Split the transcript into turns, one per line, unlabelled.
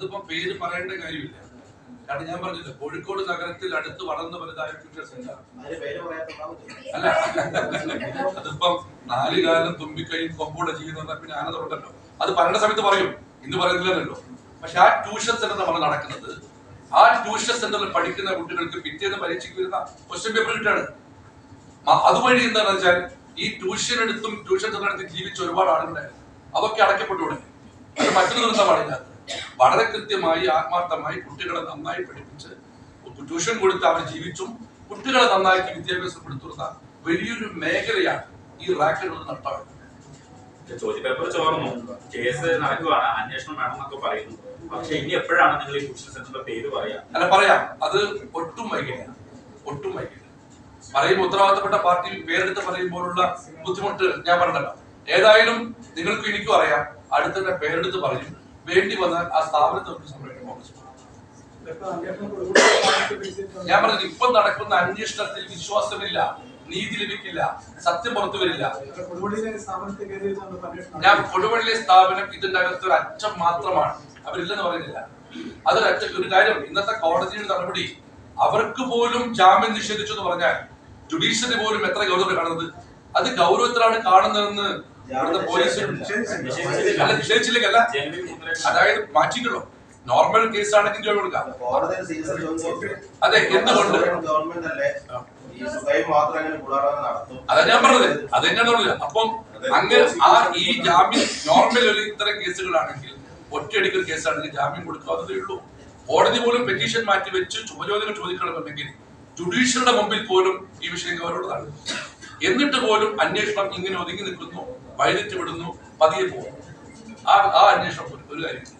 അതിപ്പോ പേര് പറയേണ്ട കാര്യമില്ല. കാരണം ഞാൻ പറഞ്ഞില്ല കോഴിക്കോട് നഗരത്തിൽ അടുത്ത് വളർന്നു വലുതായ ഫ്യൂച്ചർ സെന്റർ അല്ല അതിപ്പം നാല് കാലം തുമ്പിക്കൈയും കൊമ്പൂടെ ചെയ്യുന്ന പിന്നെ ആനന്ദമുണ്ടല്ലോ അത് പറയുന്ന സമയത്ത് പറയും. ഇന്ന് പറയുന്നില്ലല്ലോ. പക്ഷെ ആ ട്യൂഷൻ സെന്റർ നമ്മൾ നടക്കുന്നത്. ആ ട്യൂഷൻ സെന്ററിൽ പഠിക്കുന്ന കുട്ടികൾക്ക് പിറ്റേന്ന് പരീക്ഷയ്ക്ക് വരുന്ന ക്വസ്റ്റ്യൻ പേപ്പർ കിട്ടാണ്. അതുവഴി എന്താണെന്ന് വെച്ചാൽ ഈ ട്യൂഷൻ എടുത്തും ട്യൂഷൻ സെന്റർ എടുത്തും ജീവിച്ച ഒരുപാട് ആളുകളുണ്ടായിരുന്നു. അതൊക്കെ അടയ്ക്കപ്പെട്ടു തുടങ്ങി അത് മറ്റൊരു നിർത്താൻ പാടില്ല വളരെ കൃത്യമായി ആത്മാർത്ഥമായി കുട്ടികളെ നന്നായി പഠിപ്പിച്ച് ട്യൂഷൻ കൊടുത്ത് അവർ ജീവിച്ചും കുട്ടികളെ നന്നായിട്ട് വിദ്യാഭ്യാസം കൊടുത്തുന്ന വലിയൊരു മേഖലയാണ് ഈ റാക്കറ്റുകൾ നഷ്ടമായത്
ചോദ്യ പേപ്പർ ചോർന്നു കേസ് നടക്കുവാണ് അന്വേഷണം വേണമെന്നൊക്കെ പറയുന്നു. പക്ഷെ ഇനി എപ്പോഴാണ് നിങ്ങൾ ഈ ട്യൂഷൻ സെന്ററിന്റെ പേര് പറയാ?
അല്ല പറയാം. അത് ഒട്ടും വൈകില്ല. ഒട്ടും വൈകില്ല. പറയുമ്പോൾ ഉത്തരവാദിത്തപ്പെട്ട പാർട്ടി പേരെടുത്ത് പറയുമ്പോഴുള്ള ബുദ്ധിമുട്ട് ഞാൻ പറഞ്ഞല്ലോ. ഏതായാലും നിങ്ങൾക്ക് എനിക്കും അറിയാം. അടുത്തന്നെ പേരെടുത്ത് പറയും. വേണ്ടി വന്നാൽ ആ സ്ഥാപനത്തെ നമുക്ക് സംരക്ഷണം കോൺഗ്രസ് ഞാൻ പറഞ്ഞത് ഇപ്പൊ നടക്കുന്ന അന്വേഷണത്തിൽ വിശ്വാസമില്ല നീതി ലഭിക്കില്ല സത്യം പുറത്തു വരില്ല. ഞാൻ കൊടുവള്ളി സ്ഥാപനം ഇതിന്റെ അകത്ത് ഒരു അറ്റം മാത്രമാണ്. അവരില്ലെന്ന് പറയുന്നില്ല. അതൊരു അറ്റ ഒരു കാര്യം ഇന്നത്തെ കോടതിയുടെ നടപടി അവർക്ക് പോലും ജാമ്യം നിഷേധിച്ചു എന്ന് പറഞ്ഞാൽ ജുഡീഷ്യറി പോലും എത്ര ഗൗരവം കാണുന്നത്? അത് ഗൗരവത്തിലാണ് കാണുന്നതെന്ന് ഇവിടുത്തെ പോലീസ് അല്ല നിഷേധിച്ചില്ലെങ്കിൽ അല്ല
ജനുവരി
അതായത് മാറ്റിയിട്ടുള്ളൂ. നോർമൽ കേസ് ആണെങ്കിൽ ജോലി കൊടുക്കാം അതെ എന്തുകൊണ്ട്? അതാ ഞാൻ പറഞ്ഞത്. അത് തന്നെയാണ് പറഞ്ഞത് അപ്പം അങ്ങനെ ആ ഈ ജാമ്യം നോർമൽ ഒരു ഇത്തരം കേസുകളാണെങ്കിൽ ഒറ്റയടിക്കൽ കേസാണെങ്കിൽ ജാമ്യം കൊടുക്കാവുന്നതേ ഉള്ളൂ. കോടതി പോലും പെറ്റീഷൻ മാറ്റി വെച്ച് ചോദ്യോചന ചോദിക്കണമെന്നുണ്ടെങ്കിൽ ജുഡീഷ്യറുടെ മുമ്പിൽ പോലും ഈ വിഷയം ഗൗരവമുള്ളതാണ്. എന്നിട്ട് പോലും അന്വേഷണം ഇങ്ങനെ ഒതുങ്ങി നിൽക്കുന്നു. വഴിതെറ്റി വിടുന്നു. പതിയെ പോകുന്നു. ആ ആ അന്വേഷണം ഒരു കാര്യം